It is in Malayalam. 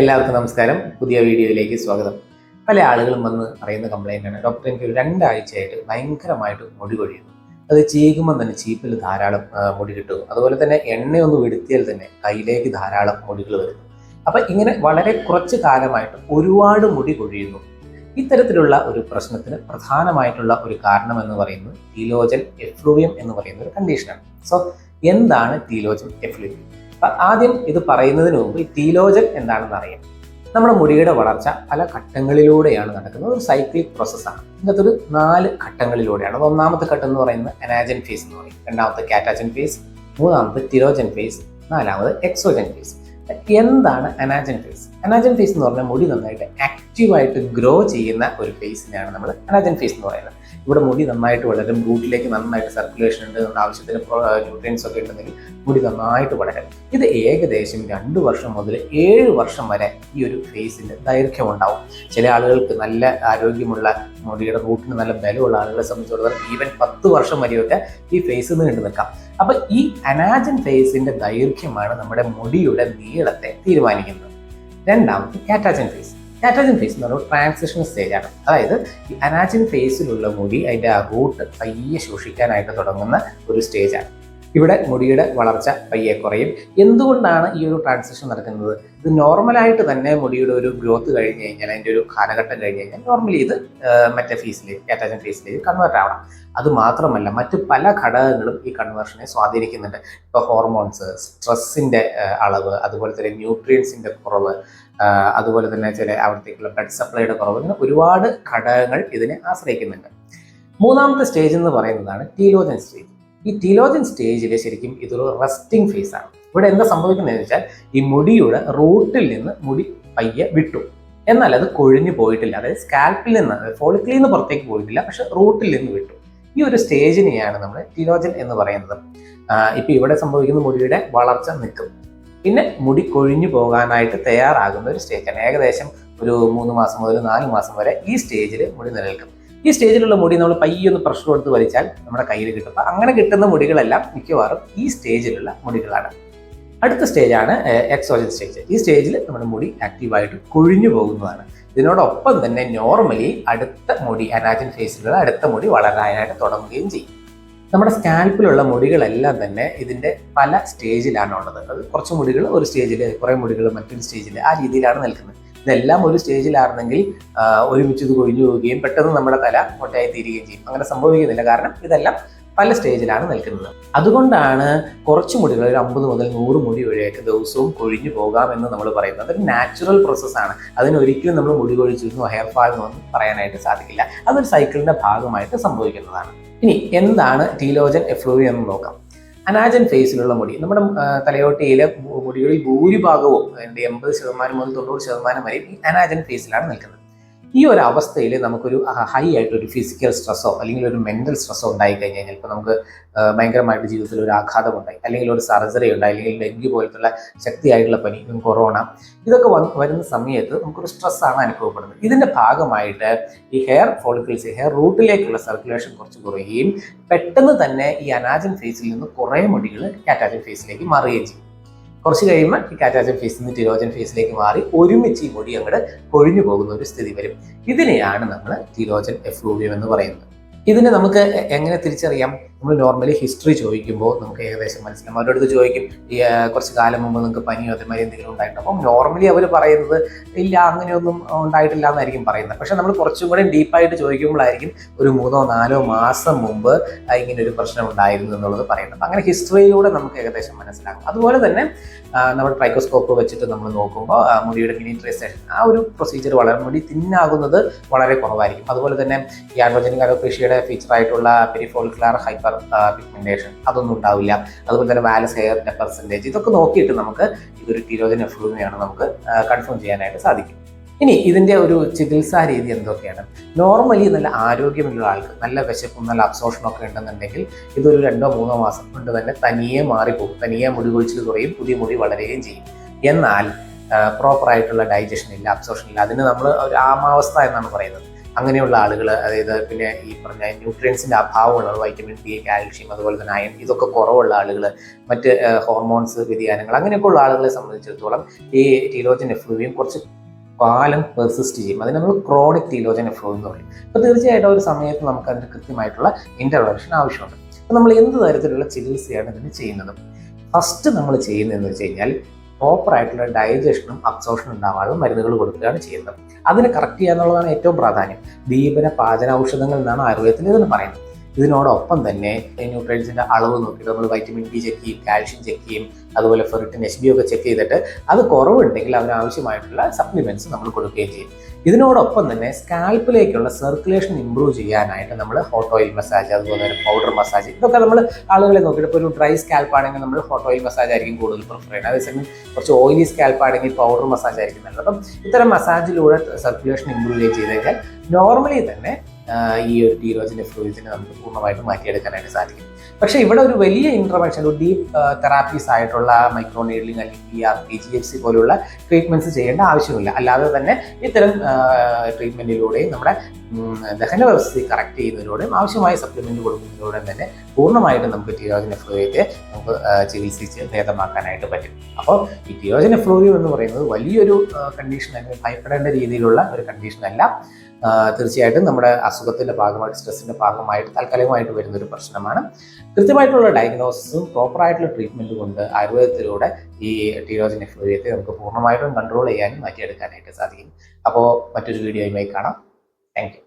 എല്ലാവർക്കും നമസ്കാരം. പുതിയ വീഡിയോയിലേക്ക് സ്വാഗതം. പല ആളുകളും വന്ന് അറിയുന്ന കംപ്ലൈന്റ് ആണ്. ഡോക്ടർ എനിക്ക് രണ്ടാഴ്ചയായിട്ട് ഭയങ്കരമായിട്ട് മുടി കൊഴിയുന്നു. അത് ചീകുമ്പോൾ തന്നെ ചീപ്പിൽ ധാരാളം മുടി കിട്ടും അതുപോലെ തന്നെ എണ്ണയൊന്നും വെടുത്തിയാൽ തന്നെ കയ്യിലേക്ക് ധാരാളം മുടികൾ വരുന്നു. അപ്പം ഇങ്ങനെ വളരെ കുറച്ച് കാലമായിട്ട് ഒരുപാട് മുടി കൊഴിയുന്നു. ഇത്തരത്തിലുള്ള ഒരു പ്രശ്നത്തിന് പ്രധാനമായിട്ടുള്ള ഒരു കാരണം എന്ന് പറയുന്നത് ടീലോജൻ എഫ്ലൂവിയം എന്ന് പറയുന്ന ഒരു കണ്ടീഷനാണ് സോ എന്താണ് ടീലോജൻ എഫ്ലൂവിയം? ആദ്യം ഇത് പറയുന്നതിന് മുമ്പ് ഈ ടീലോജൻ എന്താണെന്ന് അറിയാം. നമ്മുടെ മുടിയുടെ വളർച്ച പല ഘട്ടങ്ങളിലൂടെയാണ് നടക്കുന്നത്. ഒരു സൈക്ലിക് പ്രോസസ്സാണ് ഇതിനകത്ത് ഒരു നാല് ഘട്ടങ്ങളിലൂടെയാണ്. അത് ഒന്നാമത്തെ ഘട്ടം എന്ന് പറയുന്നത് അനാജൻ ഫേസ് എന്ന് പറയും. രണ്ടാമത്തെ കാറ്റാജൻ ഫേസ് മൂന്നാമത്തെ ടിരോജൻ ഫേസ് നാലാമത് എക്സോജൻ ഫേസ് എന്താണ് അനാജൻ ഫേസ് അനാജൻ ഫേസ് എന്ന് പറഞ്ഞാൽ മുടി നന്നായിട്ട് ആക്റ്റീവായിട്ട് ഗ്രോ ചെയ്യുന്ന ഒരു ഫേസിനെയാണ് നമ്മൾ അനാജൻ ഫേസ് എന്ന് പറയുന്നത്. ഇവിടെ മുടി നന്നായിട്ട് വളരും റൂട്ടിലേക്ക് നന്നായിട്ട് സർക്കുലേഷൻ ഉണ്ട് ആവശ്യത്തിന് ന്യൂട്രിയൻസ് ഒക്കെ ഉണ്ടെങ്കിൽ മുടി നന്നായിട്ട് വളരും. ഇത് ഏകദേശം രണ്ട് വർഷം മുതൽ ഏഴ് വർഷം വരെ ഈ ഒരു ഫേസിന് ദൈർഘ്യം ഉണ്ടാവും. ചില ആളുകൾക്ക് നല്ല ആരോഗ്യമുള്ള മുടിയുടെ റൂട്ടിന് നല്ല ബലമുള്ള ആളുകളെ സംബന്ധിച്ചിടത്തോളം ഈവൻ പത്ത് വർഷം വരെയൊക്കെ ഈ ഫേസിൽ നിന്ന് കണ്ടു നിൽക്കാം. അപ്പോൾ ഈ അനാജൻ ഫേസിന്റെ ദൈർഘ്യമാണ് നമ്മുടെ മുടിയുടെ നീളത്തെ തീരുമാനിക്കുന്നത്. രണ്ടാമത് കാറ്റാജൻ ഫേസ് കാറ്റാജൻ ഫേസ് എന്ന് പറയുന്നത് ട്രാൻസിഷൻ സ്റ്റേജ് ആണ്. അതായത് ഈ അനാജിൻ ഫേസിലുള്ള മുടി അതിന്റെ ആ റൂട്ട് പയ്യെ ശോഷിക്കാനായിട്ട് തുടങ്ങുന്ന ഒരു സ്റ്റേജാണ് ഇവിടെ മുടിയുടെ വളർച്ച പയ്യെ കുറയും. എന്തുകൊണ്ടാണ് ഈ ഒരു ട്രാൻസിഷൻ നടക്കുന്നത്? ഇത് നോർമലായിട്ട് തന്നെ മുടിയുടെ ഒരു ഗ്രോത്ത് കഴിഞ്ഞ് കഴിഞ്ഞാൽ അതിന്റെ ഒരു കാലഘട്ടം കഴിഞ്ഞ് കഴിഞ്ഞാൽ നോർമലി ഇത് മറ്റേ ഫീസിലേക്ക് അറ്റാച്ച് ഫീസിലേക്ക് കൺവേർട്ട് ആവണം. അത് മാത്രമല്ല മറ്റ് പല ഘടകങ്ങളും ഈ കൺവേർഷനെ സ്വാധീനിക്കുന്നുണ്ട്. ഇപ്പോൾ ഹോർമോൺസ് സ്ട്രെസ്സിന്റെ അളവ് അതുപോലെ തന്നെ ന്യൂട്രിയൻസിന്റെ കുറവ് അതുപോലെ തന്നെ ചില അവിടത്തേക്കുള്ള ബ്ലഡ് സപ്ലൈയുടെ കുറവ് ഇങ്ങനെ ഒരുപാട് ഘടകങ്ങൾ ഇതിനെ ആശ്രയിക്കുന്നുണ്ട്. മൂന്നാമത്തെ സ്റ്റേജ് എന്ന് പറയുന്നതാണ് ടീലോജൻ സ്റ്റേജ് ഈ തിലോജൻ സ്റ്റേജിൽ ശരിക്കും ഇതൊരു റെസ്റ്റിംഗ് ഫേസ് ആണ്. ഇവിടെ എന്താ സംഭവിക്കുന്നതെന്ന് വെച്ചാൽ ഈ മുടിയുടെ റൂട്ടിൽ നിന്ന് മുടി പയ്യെ വിട്ടു. എന്നാൽ അത് കൊഴിഞ്ഞു പോയിട്ടില്ല. അതായത് സ്കാൽപ്പിൽ നിന്ന് ഫോളിക്കിൽ നിന്ന് പുറത്തേക്ക് പോയിട്ടില്ല. പക്ഷെ റൂട്ടിൽ നിന്ന് വിട്ടു. ഈ ഒരു സ്റ്റേജിനെയാണ് നമ്മൾ തിലോജൻ എന്ന് പറയുന്നത്. ഇപ്പൊ ഇവിടെ സംഭവിക്കുന്ന മുടിയുടെ വളർച്ച നിൽക്കും. പിന്നെ മുടി കൊഴിഞ്ഞു പോകാനായിട്ട് തയ്യാറാകുന്ന ഒരു സ്റ്റേജാണ് ഏകദേശം ഒരു മൂന്ന് മാസം മുതൽ നാല് മാസം വരെ ഈ സ്റ്റേജിൽ മുടി നിലനിൽക്കും. ഈ സ്റ്റേജിലുള്ള മുടി നമ്മൾ പയ്യൊന്ന് പ്രഷർ കൊടുത്ത് വലിച്ചാൽ നമ്മുടെ കയ്യിൽ കിട്ടും. അങ്ങനെ കിട്ടുന്ന മുടികളെല്ലാം മിക്കവാറും ഈ സ്റ്റേജിലുള്ള മുടികളാണ്. അടുത്ത സ്റ്റേജാണ് എക്സോജൻ സ്റ്റേജ് ഈ സ്റ്റേജിൽ നമ്മുടെ മുടി ആക്റ്റീവായിട്ട് കൊഴിഞ്ഞു പോകുന്നതാണ്. ഇതിനോടൊപ്പം തന്നെ നോർമലി അടുത്ത മുടി അനാജൻ ഫേസിലുള്ള അടുത്ത മുടി വളരാനായിട്ട് തുടങ്ങുകയും ചെയ്യും. നമ്മുടെ സ്കാൽപ്പിലുള്ള മുടികളെല്ലാം തന്നെ ഇതിന്റെ പല സ്റ്റേജിലാണ് ഉള്ളത് അത് കുറച്ച് മുടികൾ ഒരു സ്റ്റേജിൽ കുറേ മുടികൾ മറ്റൊരു സ്റ്റേജിൽ ആ രീതിയിലാണ് നിൽക്കുന്നത്. ഇതെല്ലാം ഒരു സ്റ്റേജിലായിരുന്നെങ്കിൽ ഒരുമിച്ച് ഇത് കൊഴിഞ്ഞു പോവുകയും പെട്ടെന്ന് നമ്മുടെ തല മുട്ടയായി തീരുകയും ചെയ്യും. അങ്ങനെ സംഭവിക്കുന്നില്ല. കാരണം ഇതെല്ലാം പല സ്റ്റേജിലാണ് നിൽക്കുന്നത്. അതുകൊണ്ടാണ് കുറച്ച് മുടികൾ ഒരു അമ്പത് മുതൽ നൂറ് മുടി വരെയൊക്കെ ദിവസവും കൊഴിഞ്ഞു പോകാമെന്ന് നമ്മൾ പറയുന്നത്. അതൊരു നാച്ചുറൽ പ്രോസസ്സാണ് അതിനൊരിക്കലും നമ്മൾ മുടി കൊഴിച്ചിരുന്നു ഹെയർ ഫാൾ എന്നൊന്നും പറയാനായിട്ട് സാധിക്കില്ല. അതൊരു സൈക്കിളിന്റെ ഭാഗമായിട്ട് സംഭവിക്കുന്നതാണ്. ഇനി എന്താണ് ടീലോജൻ എഫ്ലൂവിയം എന്ന് നോക്കാം. അനാജൻ ഫേസിലുള്ള മുടി. നമ്മുടെ തലയോട്ടയിലെ മുടികളിൽ ഭൂരിഭാഗവും എൺപത് ശതമാനം മുതൽ തൊണ്ണൂറ് ശതമാനം വരെ ഈ അനാജൻ ഫേസിലാണ് നിൽക്കുന്നത്. ഈ ഒരു അവസ്ഥയിൽ നമുക്കൊരു ഹൈ ആയിട്ട് ഒരു ഫിസിക്കൽ സ്ട്രെസ്സോ അല്ലെങ്കിൽ ഒരു മെന്റൽ സ്ട്രെസ്സോ ഉണ്ടായി കഴിഞ്ഞ് കഴിഞ്ഞാൽ നമുക്ക് ഭയങ്കരമായിട്ട് ജീവിതത്തിൽ ഒരു ആഘാതം ഉണ്ടായി അല്ലെങ്കിൽ ഒരു സർജറി ഉണ്ടായി. അല്ലെങ്കിൽ ഡെങ്കി പോലത്തുള്ള ശക്തിയായിട്ടുള്ള പനി കൊറോണ ഇതൊക്കെ വരുന്ന സമയത്ത് നമുക്കൊരു സ്ട്രെസ്സാണ് അനുഭവപ്പെടുന്നത്. ഇതിന്റെ ഭാഗമായിട്ട് ഈ ഹെയർ ഫോളിക്കിൾസ് ഹെയർ റൂട്ടിലേക്കുള്ള സർക്കുലേഷൻ കുറച്ച് കുറയുകയും പെട്ടെന്ന് തന്നെ ഈ അനാജൻ ഫേസിൽ നിന്ന് കുറേ മുടികൾ കാറ്റാജൻ ഫേസിലേക്ക് മാറുകയും ചെയ്യും. കുറച്ച് കഴിയുമ്പോൾ ഈ കാറ്റാജൻ ഫേസിൽ നിന്ന് ടിരോജൻ ഫേസിലേക്ക് മാറി ഒരുമിച്ച് ഈ മുടി അങ്ങോട്ട് കൊഴിഞ്ഞു പോകുന്ന ഒരു സ്ഥിതി വരും. ഇതിനെയാണ് നമ്മൾ ടിരോജൻ എഫ്ലൂവിയം എന്ന് പറയുന്നത്. ഇതിനെ നമുക്ക് എങ്ങനെ തിരിച്ചറിയാം? നമ്മൾ നോർമലി ഹിസ്റ്ററി ചോദിക്കുമ്പോൾ നമുക്ക് ഏകദേശം മനസ്സിലാവും. അവരുടെ അടുത്ത് ചോദിക്കും കുറച്ച് കാലം മുമ്പ് നിങ്ങൾക്ക് പനിയോ അതേമാതിരി എന്തെങ്കിലും ഉണ്ടായിട്ടുണ്ട്? അപ്പം നോർമലി അവർ പറയുന്നത് ഇല്ല അങ്ങനെയൊന്നും ഉണ്ടായിട്ടില്ല എന്നായിരിക്കും പറയുന്നത്. പക്ഷെ നമ്മൾ കുറച്ചും കൂടെ ഡീപ്പായിട്ട് ചോദിക്കുമ്പോഴായിരിക്കും ഒരു മൂന്നോ നാലോ മാസം മുമ്പ് ഇങ്ങനെ ഒരു പ്രശ്നം ഉണ്ടായിരുന്നു എന്നുള്ളത് പറയുന്നത്. അങ്ങനെ ഹിസ്റ്ററിയിലൂടെ നമുക്ക് ഏകദേശം മനസ്സിലാകും. അതുപോലെ തന്നെ നമ്മൾ ട്രൈക്കോസ്കോപ്പ് വെച്ചിട്ട് നമ്മൾ നോക്കുമ്പോൾ മുടിയുടെ മിനിട്രൈസേഷൻ ആ ഒരു പ്രൊസീജിയർ വളരെ മുടി തിന്നാകുന്നത് വളരെ കുറവായിരിക്കും. അതുപോലെ തന്നെ ഈ ആൻഡ്രോജനിക് അലോപേഷ്യയുടെ ഫീച്ചർ ആയിട്ടുള്ള ക്ലാർ ഹൈപ്പർ പിഗ്മെന്റേഷൻ അതൊന്നും ഉണ്ടാവില്ല. അതുപോലെ തന്നെ വാലസ് ഹെയറിന്റെ പെർസെന്റേജ് ഇതൊക്കെ നോക്കിയിട്ട് നമുക്ക് ഇതൊരു ടീരോജൻ എഫ്ലൂമിയാണ് നമുക്ക് കൺഫേം ചെയ്യാനായിട്ട് സാധിക്കും. ഇനി ഇതിന്റെ ഒരു ചികിത്സാ രീതി എന്തൊക്കെയാണ്? നോർമലി നല്ല ആരോഗ്യമുള്ള ആൾക്ക് നല്ല വിശപ്പും നല്ല അബ്സോഷനൊക്കെ ഉണ്ടെന്നുണ്ടെങ്കിൽ ഇതൊരു രണ്ടോ മൂന്നോ മാസം കൊണ്ട് തന്നെ തനിയെ മാറിപ്പോകും. തനിയെ മുടി കൊഴിച്ചിൽ കുറയും പുതിയ മുടി വളരുകയും ചെയ്യും. എന്നാൽ പ്രോപ്പറായിട്ടുള്ള ഡൈജഷൻ ഇല്ല അബ്സോർഷൻ ഇല്ല. അതിന് നമ്മൾ ഒരു ആമാവസ്ഥ എന്നാണ് പറയുന്നത്. അങ്ങനെയുള്ള ആളുകൾ അതായത് പിന്നെ ഈ പറഞ്ഞ ന്യൂട്രിയൻസിന്റെ അഭാവമുള്ള വൈറ്റമിൻ ബി കാൽഷ്യം അതുപോലെ തന്നെ അയൺ ഇതൊക്കെ കുറവുള്ള ആളുകൾ മറ്റ് ഹോർമോൺസ് വ്യതിയാനങ്ങൾ അങ്ങനെയൊക്കെ ഉള്ള ആളുകളെ സംബന്ധിച്ചിടത്തോളം ഈ ടീലോജൻ എഫ്ലൂവിയും കുറച്ച് കാലം പെർസിസ്റ്റ് ചെയ്യും. അതിന് നമ്മൾ ക്രോണിക് ടീലോജൻ ഫ്ലോ എന്ന് പറയും. അപ്പോൾ തീർച്ചയായിട്ടും ഒരു സമയത്ത് നമുക്ക് അതിന് കൃത്യമായിട്ടുള്ള ഇന്റർവെൻഷൻ ആവശ്യമുണ്ട്. അപ്പോൾ നമ്മൾ എന്ത് തരത്തിലുള്ള ചികിത്സയാണ് ഇതിന് ചെയ്യുന്നത്? ഫസ്റ്റ് നമ്മൾ ചെയ്യുന്നതെന്ന് വെച്ച് കഴിഞ്ഞാൽ പ്രോപ്പർ ആയിട്ടുള്ള ഡൈജഷനും അബ്സോർഷനും ഉണ്ടാവാതെ മരുന്നുകൾ കൊടുക്കുകയാണ് ചെയ്യുന്നത്. അതിനെ കറക്റ്റ് ചെയ്യുക എന്നുള്ളതാണ് ഏറ്റവും പ്രാധാന്യം. ദീപന പാചന ഔഷധങ്ങൾ എന്നാണ് ആയുർവേദത്തിൽ ഇതിന് പറയുന്നത്. ഇതിനോടൊപ്പം തന്നെ ന്യൂട്രിയൻസിന്റെ അളവ് നോക്കിയിട്ട് നമ്മൾ വൈറ്റമിൻ ഡി ചെക്ക് ചെയ്യും കാൽഷ്യം ചെക്ക് ചെയ്യും അതുപോലെ ഫെറിറ്റിൻ എച്ച് ബി ഒക്കെ ചെക്ക് ചെയ്തിട്ട് അത് കുറവുണ്ടെങ്കിൽ അതിനാവശ്യമായിട്ടുള്ള സപ്ലിമെന്റ്സ് നമ്മൾ കൊടുക്കുകയും ചെയ്യും. ഇതിനോടൊപ്പം തന്നെ സ്കാൽപ്പിലേക്കുള്ള സർക്കുലേഷൻ ഇമ്പ്രൂവ് ചെയ്യാനായിട്ട് നമ്മൾ ഹോട്ട് ഓയിൽ മസാജ് അതുപോലെ തന്നെ പൗഡർ മസാജ് ഇതൊക്കെ നമ്മൾ ആളുകളെ നോക്കിയിട്ട് ഇപ്പോൾ ഒരു ഡ്രൈ സ്കാൽപ്പ് ആണെങ്കിൽ നമ്മൾ ഹോട്ട് ഓയിൽ മസാജ് ആയിരിക്കും കൂടുതൽ പ്രിഫർ ചെയ്യുന്നത്. അതേസമയം കുറച്ച് ഓയിലി സ്കാൽപ്പ് ആണെങ്കിൽ പൗഡർ മസാജ് ആയിരിക്കും നല്ലത്. അപ്പം ഇത്തരം മസാജിലൂടെ സർക്കുലേഷൻ ഇമ്പ്രൂവ് ചെയ്ത് കഴിഞ്ഞാൽ നോർമലി തന്നെ ഈ ഒരു ടീരോജിന്റെ ഫ്ലൂയിഡിനെ നമുക്ക് പൂർണമായിട്ട് മാറ്റിയെടുക്കാനായിട്ട് സാധിക്കും. പക്ഷേ ഇവിടെ ഒരു വലിയ ഇൻട്രവെൻഷൻ ഒരു ഡീപ്പ് തെറാപ്പീസ് ആയിട്ടുള്ള മൈക്രോ നീഡ്ലിംഗ് അല്ലെങ്കിൽ P R P G F C പോലുള്ള ട്രീറ്റ്മെന്റ്സ് ചെയ്യേണ്ട ആവശ്യമില്ല. അല്ലാതെ തന്നെ ഇത്തരം ട്രീറ്റ്മെന്റിലൂടെയും നമ്മുടെ ദഹന വ്യവസ്ഥയെ കറക്റ്റ് ചെയ്യുന്നതിലൂടെയും ആവശ്യമായ സപ്ലിമെന്റ് കൊടുക്കുന്നതിലൂടെയും തന്നെ പൂർണമായിട്ടും നമുക്ക് ടിയോജന എഫ്ലൂവിയത്തെ നമുക്ക് ചികിത്സിച്ച് ഭേദമാക്കാനായിട്ട് പറ്റും. അപ്പോൾ ഈ ടിയോജന എഫ്ലൂവിയം എന്ന് പറയുന്നത് വലിയൊരു കണ്ടീഷൻ അല്ലെങ്കിൽ ഭയപ്പെടേണ്ട രീതിയിലുള്ള ഒരു കണ്ടീഷൻ അല്ല. തീർച്ചയായിട്ടും നമ്മുടെ അസുഖത്തിന്റെ ഭാഗമായിട്ട് സ്ട്രെസ്സിന്റെ ഭാഗമായിട്ട് താൽക്കാലികമായിട്ട് വരുന്ന ഒരു പ്രശ്നമാണ്. കൃത്യമായിട്ടുള്ള ഡയഗ്നോസിസും പ്രോപ്പറായിട്ടുള്ള ട്രീറ്റ്മെന്റ് കൊണ്ട് ആയുർവേദത്തിലൂടെ ഈ ടിയോജന എഫ്ലൂവിയത്തെ നമുക്ക് പൂർണമായിട്ടും കൺട്രോൾ ചെയ്യാനും മാറ്റിയെടുക്കാനായിട്ട് സാധിക്കും. അപ്പോൾ മറ്റൊരു വീഡിയോയുമായി കാണാം. Thank you